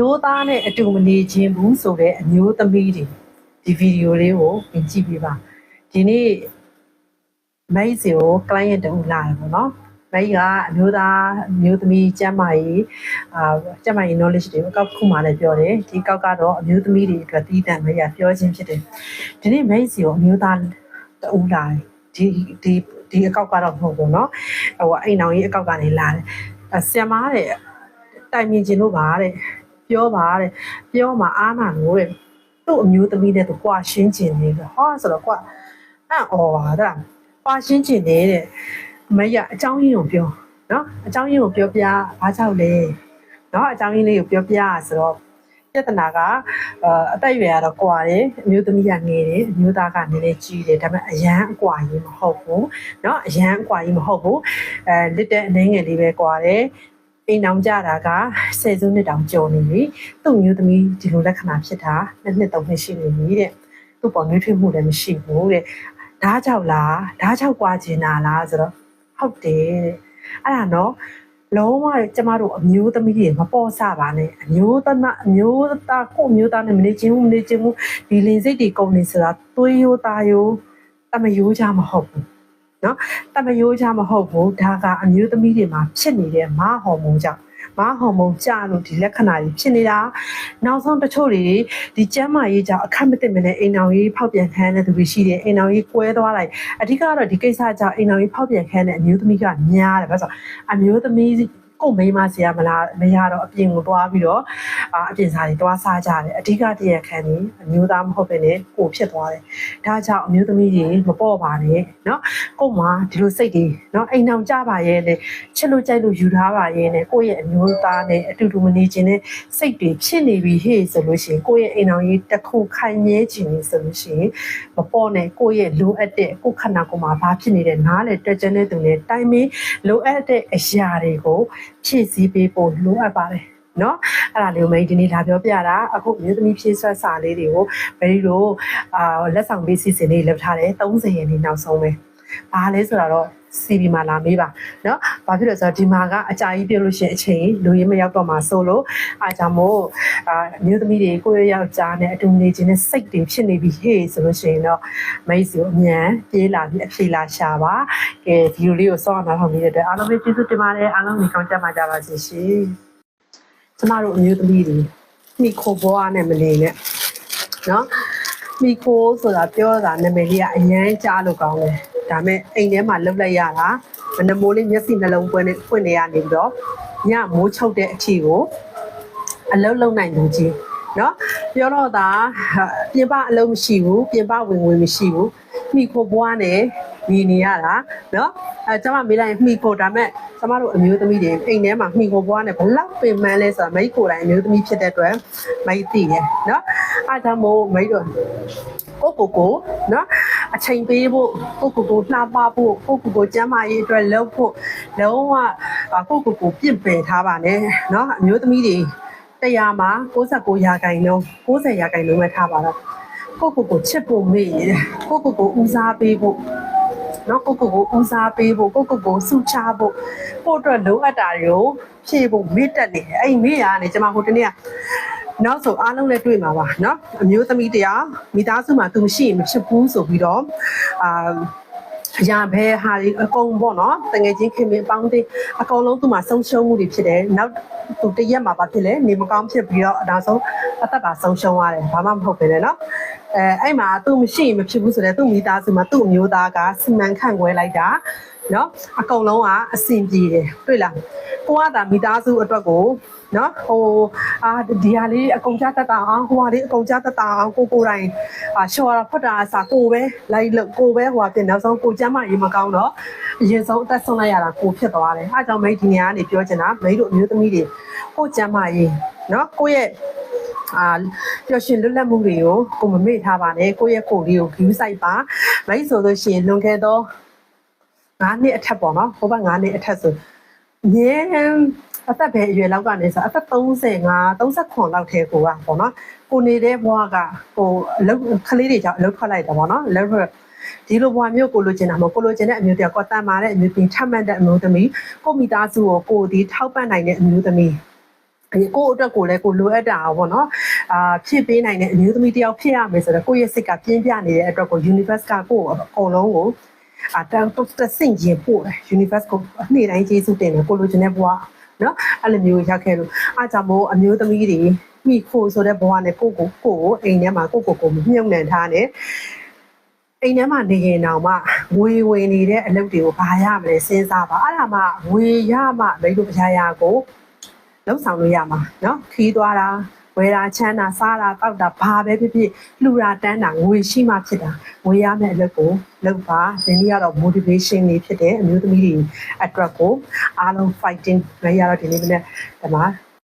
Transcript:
မျိုးသားနဲ့အတူမနေခြင်းဘူးဆိုတဲ့အမျိုးသမီးတွေဒီဗီဒီယိုလေးကိုပြင်ကြည့်ပေးပါဒီနေ့မိတ်စီကို client တူလာတယ်ပေါ့နော်မိတ်ကအမျိုးသားအမျိုးသမီးကျမ်းမာရေးအာကျမ်းမာရေး knowledge တွေကိုအကောက်တစ်ခုမှလည်းပြောတယ်ဒီကောက်ကတော့အမျိုးသမီးတွေအတွက်တီးတန့်မိတ်ကပြောခြင်းဖြစ်တယ်ဒီနေ့မိတ်စီကိုအမျိုးသားတူလာတယ်ဒီဒီဒီအကောက်ကတော့မဟုတ်ဘူးเนาะဟိုအိမ်အောင်ကြီးအကောက်ကနေလာတယ်အဲဆရာမတဲ့တိုင်မြင်ခြင်းလို့ပါတဲ့ ပြောပါတဲ့ပြောမှာအားနာလို့တဲ့သူ့အမျိုးသမီးနဲ့သူကွာရှင်းခြင်းနေတယ်ဟောဆိုတော့ကွာအံ့ဩပါတဲ့ကွာရှင်းခြင်းနေတဲ့မရအเจ้าရင်းကိုပြောเนาะအเจ้าရင်းကိုပြောပြဘာကြောင့်လဲเนาะအเจ้าရင်းလေးကိုပြောပြဆိုတော့ပြဿနာကအာအသက်အရွယ်ကတော့ကွာတယ်အမျိုးသမီးကငယ်တယ်အမျိုးသားကနည်းနည်းကြီးတယ်ဒါပေမဲ့အရန်အကွာကြီးမဟုတ်ဘူးเนาะအရန်အကွာကြီးမဟုတ်ဘူးအဲလက်တဲ့အနေငယ်လေးပဲကွာတယ် အိမ်အောင်ကြတာကဆယ်စုနှစ်တောင်ကျော်နေပြီသူ့မျိုးသမီးဒီလိုလက္ခဏာဖြစ်တာနှစ်နှစ်သုံးနှစ်ရှိနေပြီတဲ့သူ့ပေါ်နှွေးထွေးမှုလည်းမရှိဘူးတဲ့ဒါကြောင့်လားဒါကြောင့်ကွာကျင်တာလားဆိုတော့ဟုတ်တယ်တဲ့အဲ့ဒါနော်လုံးဝကျမတို့အမျိုးသမီးတွေမပေါ်စပါနဲ့အမျိုးသမအမျိုးသားကိုအမျိုးသားနဲ့မနေချင်းဘူးမနေချင်းဘူးဒီလင်စိတ်တွေကုန်နေဆိုတာသွေးရိုးသားရိုးတမယိုးချမဟုတ်ဘူး နော်တမယိုးချမဟုတ်ဘူးဒါကအမျိုးသမီးတွေမှာဖြစ်နေတဲ့မဟော်မုန်းကြောင့်မဟော်မုန်းကြလို့ဒီလက္ခဏာကြီးဖြစ်နေတာနောက်ဆုံးတချို့တွေဒီကျမ်းမာရေးကြောင့်အခက်မသိမနဲ့အိမ်အောင်ရေးဖောက်ပြန်ခံတဲ့သူတွေရှိတယ်အိမ်အောင်ရေးကွဲသွားလိုက်အဓိကတော့ဒီကိစ္စကြောင့်အိမ်အောင်ရေးဖောက်ပြန်ခံတဲ့အမျိုးသမီးကများတယ်ဘာလို့ဆိုအမျိုးသမီးကိုမိန်းမဆရာမလားမရတော့အပြင်ကိုသွားပြီးတော့အာအပြင်စားတွေသွားစားကြတယ်အဓိကတရခံနေအမျိုးသားမဟုတ်ဘဲနဲ့ကိုဖြစ်သွားတယ် ဒါကြောင့်အမျိုးသမီးတွေမပေါ့ပါနဲ့เนาะကို့မှာဒီလိုစိတ်တွေเนาะအိမ်အောင်ကြပါရဲ့နဲ့ချစ်လို့ကြိုက်လို့ယူထားပါရဲ့နဲ့ကိုယ့်ရဲ့အမျိုးသားနဲ့အတူတူမနေခြင်းနဲ့စိတ်တွေဖြစ်နေပြီဟေ့ဆိုလို့ရှိရင်ကိုယ့်ရဲ့အိမ်အောင်ကြီးတစ်ခုခိုင်မြဲခြင်းနေဆိုလို့ရှိရင်မပေါ့နဲ့ကိုယ့်ရဲ့လိုအပ်တဲ့ကိုယ်ခန္ဓာကိုယ်မှာဘာဖြစ်နေတဲ့နားလေတက်ကြတဲ့သူနဲ့တိုင်မင်းလိုအပ်တဲ့အရာတွေကို ဖြည့်ဆည်းပေးဖို့လိုအပ်ပါတယ် เนาะအဲ့ဒါလေးကိုမင်းဒီနေ့လာပြောပြတာအခုမြို့သမီးဖြည့်ဆွတ်စာလေးတွေကိုဘယ်လိုလိုအာလက်ဆောင်ပေးစီစဉ်လေးလုပ်ထားတယ်30ရက်နေ့နောက်ဆုံးပဲဘာလဲဆိုတော့ CV မှာလာမေးပါเนาะဘာဖြစ်လို့လဲဆိုတော့ဒီမှာကအကြာကြီးပြုတ်လို့ရှိရင်အချိန်လူရင်းမရောက်တော့မှာဆိုလို့အားကြောင့်မို့အာမြို့သမီးတွေကိုယ့်ရဲ့ယောက်ျားနဲ့အတူနေခြင်းနဲ့စိတ်တွေဖြစ်နေပြီဟေ့ဆိုလို့ရှိရင်တော့မိတ်ဆွေအမြန်ပြေးလာပြီးအဖြေလာရှာပါကဲဒီလိုလေးကိုစောင့်အောင်လုပ်နေတဲ့အတွက်အားလုံးပဲကျေးဇူးတင်ပါတယ်အားလုံးကြီးကောင်းကြပါကြပါစေရှင် ကျမတို့အမျိုးသမီးတွေမိခိုဘောအားနဲ့မနေနဲ့နော်မိခိုဆိုတာပြောတာနာမည်လေးကအရန်ကြားလို့ကောင်းတယ်ဒါမဲ့အိမ်ထဲမှာလှုပ်လိုက်ရတာမနမိုးလေးမျက်စိနှလုံးပွင့်နေပွင့်နေရနေပြီးတော့ညမိုးချုပ်တဲ့အထီကိုအလုံးလုံးနိုင်သူကြီးနော်ပြောတော့တာပြင်ပအလုံးမရှိဘူးပြင်ပဝင်ဝင်မရှိဘူး မိခိုဘွားနဲ့ညီနေရတာနော်အဲကျွန်မမေးလိုက်ရင်မိခိုဒါမဲ့ကျမတို့အမျိုးသမီးတွေအိမ်ထဲမှာမိခိုဘွားနဲ့ဘလောက်ပင်ပန်းလဲဆိုတာမိခိုတိုင်းအမျိုးသမီးဖြစ်တဲ့အတွက်မိသိတယ်နော်အားကြောင့်မို့မိတို့ကိုကိုကိုနော်အချိန်ပေးဖို့ကိုကိုကိုနှာပါဖို့ကိုကိုကိုကျမ်းမာရေးအတွက်လုပ်ဖို့လုံးဝကိုကိုကိုပြင့်ပယ်ထားပါနဲ့နော်အမျိုးသမီးတွေတရားမှာ69ရာခိုင်နှုန်း90ရာခိုင်နှုန်းပဲထားပါတော့ ကိုကိုကိုချစ်ဖို့မေ့ရကိုကိုကိုဦးစားပေးဖို့နော်ကိုကိုကိုဦးစားပေးဖို့ကိုကိုကိုစုချဖို့ပို့အတွက်လိုအပ်တာတွေကိုဖြည့်ဖို့မေ့တက်နေတယ်အဲ့မေ့ရကနေကျွန်မဟိုတနေ့ကနောက်ဆိုအားလုံးလည်းတွေ့မှာပါเนาะအမျိုးသမီးတရားမိသားစုမှာသူမရှိရင်မဖြစ်ဘူးဆိုပြီးတော့အာအရာဘဲဟာဒီအကုန်ပေါ့နော်တငယ်ချင်းခင်မင်းအပေါင်းတွေအကုန်လုံးသူ့မှာဆုံးရှုံးမှုတွေဖြစ်တယ်နောက်သူတရက်မှာဘာဖြစ်လဲနေမကောင်းဖြစ်ပြီးတော့အနောက်ဆုံးအသက်ပါဆုံးရှုံးရတယ်ဘာမှမဟုတ်ပဲလေနော် အဲအဲ့မှာသူမရှိရင်မဖြစ်ဘူးဆိုတော့သူ့မိသားစုမှာသူ့အမျိုးသားကစီမံခန့်ခွဲလိုက်တာနော်အကုန်လုံးကအဆင်ပြေတယ်တွေ့လားကိုကသာမိသားစုအတွက်ကိုနော်ဟိုအာဒီဟာလေးအကုန်ကြတတ်တာအောင်ဟိုဟာလေးအကုန်ကြတတ်တာအောင်ကိုကိုတိုင်းအာရှော်ရဖွက်တာအစားကိုပဲလိုက်လို့ကိုပဲဟိုဟာပြင်နောက်ဆုံးကိုကျမ်းမရေးမကောင်းတော့အရင်ဆုံးအသက်ဆုံးလိုက်ရတာကိုဖြစ်သွားတယ်အဲအကြောင်းမိတ်ဒီနေရာကနေပြောချင်တာမိတ်တို့အမျိုးသမီးတွေကိုကျမ်းမရေးနော်ကိုရဲ့ အာပျော်ရွှင်လွတ်လပ်မှုတွေကိုကိုမမေ့ထားပါနဲ့ကိုယ့်ရဲ့ကိုယ်လေးကို view site ပါမိတ်ဆိုလို့ရှိရင်လွန်ခဲ့သော9နှစ်အထက်ပေါ့နော်ဟိုဘက်9နှစ်အထက်ဆိုငင်းအသက်ပဲအရွယ်လောက်ကနေဆိုအသက်35 39လောက်ထဲကိုကပေါ့နော်ကိုနေတဲ့ဘဝကကိုအလုပ်ကလေးတွေကြောင့်အလုပ်ထွက်လိုက်တာပေါ့နော်အလုပ်ထွက်ဒီလိုဘဝမျိုးကိုလိုချင်တာမဟုတ်ကိုလိုချင်တဲ့အမျိုးတယောက်ကိုတန်မာတဲ့အမျိုးသမီးထပ်မတ်တဲ့အမျိုးသမီးကိုမိသားစုကိုကိုဒီထောက်ပံ့နိုင်တဲ့အမျိုးသမီးဒီ ကိုယ့်အတွက်ကိုလည်းကိုလိုအပ်တာပေါ့နော်အာဖြစ်ပေးနိုင်တဲ့အမျိုးသမီးတစ်ယောက်ဖြစ်ရမယ်ဆိုတော့ကိုယ့်ရဲ့စိတ်ကပြင်းပြနေတဲ့အတွက်ကို universe ကကိုယ့်ကိုအကုန်လုံးကိုအာတတော့တဆင့်ရင်ပို့တယ် universe ကိုအနေ့တိုင်းကျေးဇူးတင်တယ်ကိုလိုချင်တဲ့ဘဝနော်အဲ့လိုမျိုးရောက်ခဲ့လို့အားကြောင့်မို့အမျိုးသမီးတွေမိဖို့ဆိုတဲ့ဘဝနဲ့ကိုယ့်ကိုကိုယ့်ကိုအိမ်ထဲမှာကိုယ့်ကိုယ်ကိုမြုပ်နှံထားတယ်အိမ်ထဲမှာနေရင်တော့မှငွေဝင်နေတဲ့အလုပ်တွေကိုဘာရမလဲစဉ်းစားပါအဲ့ဒါမှငွေရမှမိလို့ပချာရကို လုံးဆောင်လို့ရမှာเนาะခီးသွားတာဝယ်တာချမ်းတာစားတာတောက်တာဘာပဲဖြစ်ဖြစ်လှူတာတန်းတာငွေရှိမှဖြစ်တာငွေရမယ့်အလုပ်ကိုလုပ်ပါဒီနေ့ကတော့ motivation လေးဖြစ်တဲ့အမျိုးသမီးတွေအတွက်ကိုအားလုံး fighting ရရတော့ဒီနေ့မနေ့ဒီမှာ